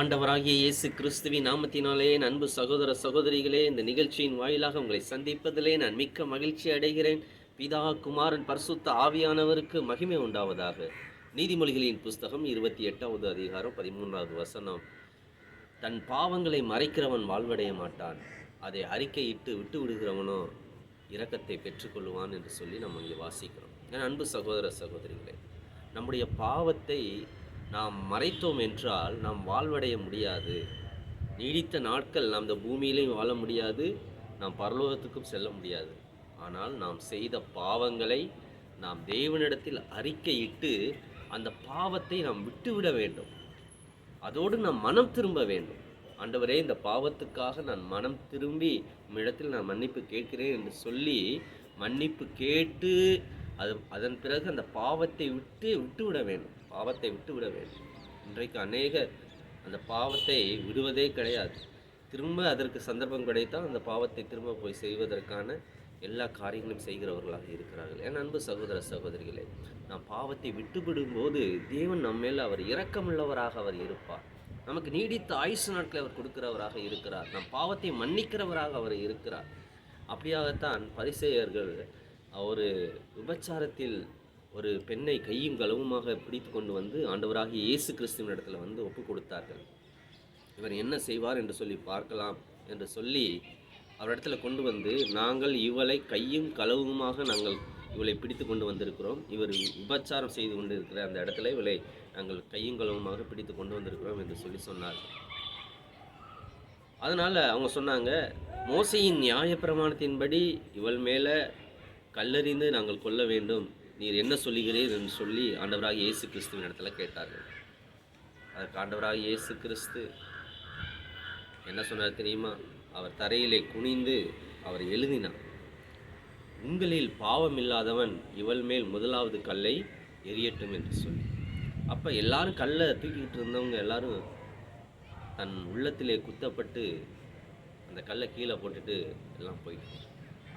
ஆண்டவராகிய இயேசு கிறிஸ்துவின் நாமத்தினாலே அன்பு சகோதர சகோதரிகளே இந்த நிகழ்ச்சியின் வாயிலாக உங்களை சந்திப்பதிலே நான் மிக்க மகிழ்ச்சி அடைகிறேன். பிதா குமாரன் பரிசுத்த ஆவியானவருக்கு மகிமை உண்டாவதாக. நீதிமொழிகளின் புஸ்தகம் இருபத்தி எட்டாவது அதிகாரம் பதிமூன்றாவது வசனம். தன் பாவங்களை மறைக்கிறவன் வாழ்வடைய மாட்டான். அதை அறிக்கையிட்டு விட்டு விடுகிறவனோ இரக்கத்தை பெற்றுக்கொள்வான் என்று சொல்லி நம்ம இங்கே வாசிக்கிறோம். என் அன்பு சகோதர சகோதரிகளே நம்முடைய பாவத்தை நாம் மறைத்தோம் என்றால் நாம் வாழ்வடைய முடியாது. நீடித்த நாட்கள் நாம் இந்த பூமியிலையும் வாழ முடியாது நாம் பரலோகத்துக்கும் செல்ல முடியாது. ஆனால் நாம் செய்த பாவங்களை நாம் தேவனிடத்தில் அறிக்கையிட்டு அந்த பாவத்தை நாம் விட்டுவிட வேண்டும். அதோடு நாம் மனம் திரும்ப வேண்டும். ஆண்டவரே இந்த பாவத்துக்காக நான் மனம் திரும்பி உம்மிடத்தில் நான் மன்னிப்பு கேட்கிறேன் என்று சொல்லி மன்னிப்பு கேட்டு அது அதன் பிறகு அந்த பாவத்தை விட்டு விட்டுவிட வேண்டும். பாவத்தை விட்டு விட வேண்டும். இன்றைக்கு அநேகர் அந்த பாவத்தை விடுவதே கிடையாது. திரும்ப அதற்கு சந்தர்ப்பம் கிடைத்தால் அந்த பாவத்தை திரும்ப போய் செய்வதற்கான எல்லா காரியங்களும் செய்கிறவர்களாக இருக்கிறார்கள். என் அன்பு சகோதர சகோதரிகளே நாம் பாவத்தை விட்டுவிடும்போது தேவன் நம்ம மேல் அவர் இரக்கமுள்ளவராக அவர் இருப்பார். நமக்கு நீடித்த ஆயுசு நாட்களை அவர் கொடுக்கிறவராக இருக்கிறார். நம் பாவத்தை மன்னிக்கிறவராக அவர் இருக்கிறார். அப்படியாகத்தான் பரிசேயர்கள் ஒரு விபச்சாரத்தில் ஒரு பெண்ணை கையும் களவுமாக பிடித்து கொண்டு வந்து ஆண்டவராகிய இயேசு கிறிஸ்துவின் இடத்துல வந்து ஒப்பு கொடுத்தார்கள். இவர் என்ன செய்வார் என்று சொல்லி பார்க்கலாம் என்று சொல்லி அவரிடத்துல கொண்டு வந்து நாங்கள் இவளை கையும் களவுமாக நாங்கள் இவளை பிடித்து கொண்டு வந்திருக்கிறோம். இவர் விபச்சாரம் செய்து கொண்டு இருக்கிற அந்த இடத்துல இவளை நாங்கள் கையும் களவுமாக பிடித்து கொண்டு வந்திருக்கிறோம் என்று சொல்லி சொன்னார். அதனால் அவங்க சொன்னாங்க மோசையின் நியாயப்பிரமாணத்தின்படி இவள் மேலே கல்லறிந்து நாங்கள் கொல்ல வேண்டும். நீர் என்ன சொல்லுகிறீர் என்று சொல்லி ஆண்டவராக இயேசு கிறிஸ்துவின் இடத்துல கேட்டார்கள். அதற்கு ஆண்டவராக இயேசு கிறிஸ்து என்ன சொன்னார் தெரியுமா? அவர் தரையிலே குனிந்து அவர் எழுதினார். உங்களில் பாவம் இல்லாதவன் இவள் மேல் முதலாவது கல்லை எரியட்டும் என்று சொல்லி. அப்போ எல்லாரும் கல்லை தூக்கிக்கிட்டு இருந்தவங்க எல்லாரும் தன் உள்ளத்திலே குத்தப்பட்டு அந்த கல்லை கீழே போட்டுட்டு எல்லாம் போயிட்டு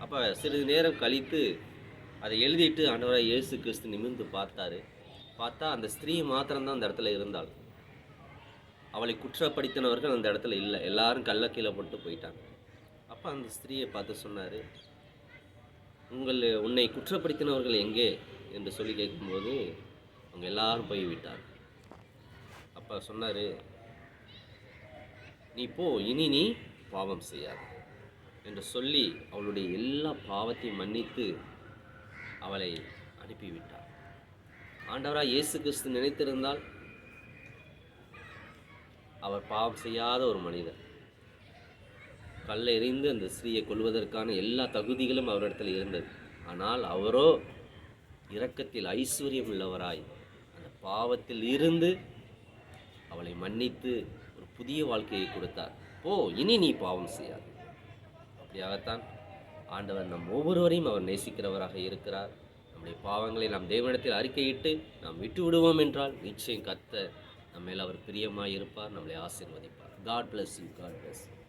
அப்போ சிறிது நேரம் கழித்து அதை எழுதிட்டு ஆண்டவராக இயேசு கிறிஸ்து நிமிர்ந்து பார்த்தாரு. பார்த்தா அந்த ஸ்திரீ மாத்திரம்தான் அந்த இடத்துல இருந்தாள். அவளை குற்றப்படுத்தினவர்கள் அந்த இடத்துல இல்லை. எல்லாரும் கள்ள கீழே போட்டு போயிட்டாங்க. அப்போ அந்த ஸ்திரீயை பார்த்து சொன்னார் உங்கள் உன்னை குற்றப்படுத்தினவர்கள் எங்கே? என்று சொல்லி கேட்கும்போது அவங்க எல்லாரும் போய் விட்டார் அப்போ சொன்னார் நீ போ இனி நீ பாவம் செய்யாது என்று சொல்லி அவளுடைய எல்லா பாவத்தையும் மன்னித்து அவளை அனுப்பிவிட்டார். ஆண்டவராக இயேசு கிறிஸ்து நினைத்திருந்தால் அவர் பாவம் செய்யாத ஒரு மனிதர். கல்லை எறிந்து அந்த ஸ்திரீயை கொள்வதற்கான எல்லா தகுதிகளும் அவரிடத்தில் இருந்தது. ஆனால் அவரோ இரக்கத்தில் ஐஸ்வர்யம் உள்ளவராய் அந்த பாவத்தில் இருந்து அவளை மன்னித்து ஒரு புதிய வாழ்க்கையை கொடுத்தார். ஓ இனி நீ பாவம் செய்யாது. அப்படியாகத்தான் ஆண்டவர் நம் ஒவ்வொருவரையும் அவர் நேசிக்கிறவராக இருக்கிறார். நம்முடைய பாவங்களை நாம் தேவனிடத்தில் அறிக்கையிட்டு நாம் விட்டு விடுவோம் என்றால் நிச்சயம் கத்த நம்ம மேல் அவர் பிரியமாக இருப்பார் நம்மளை ஆசீர்வதிப்பார். God bless you God bless you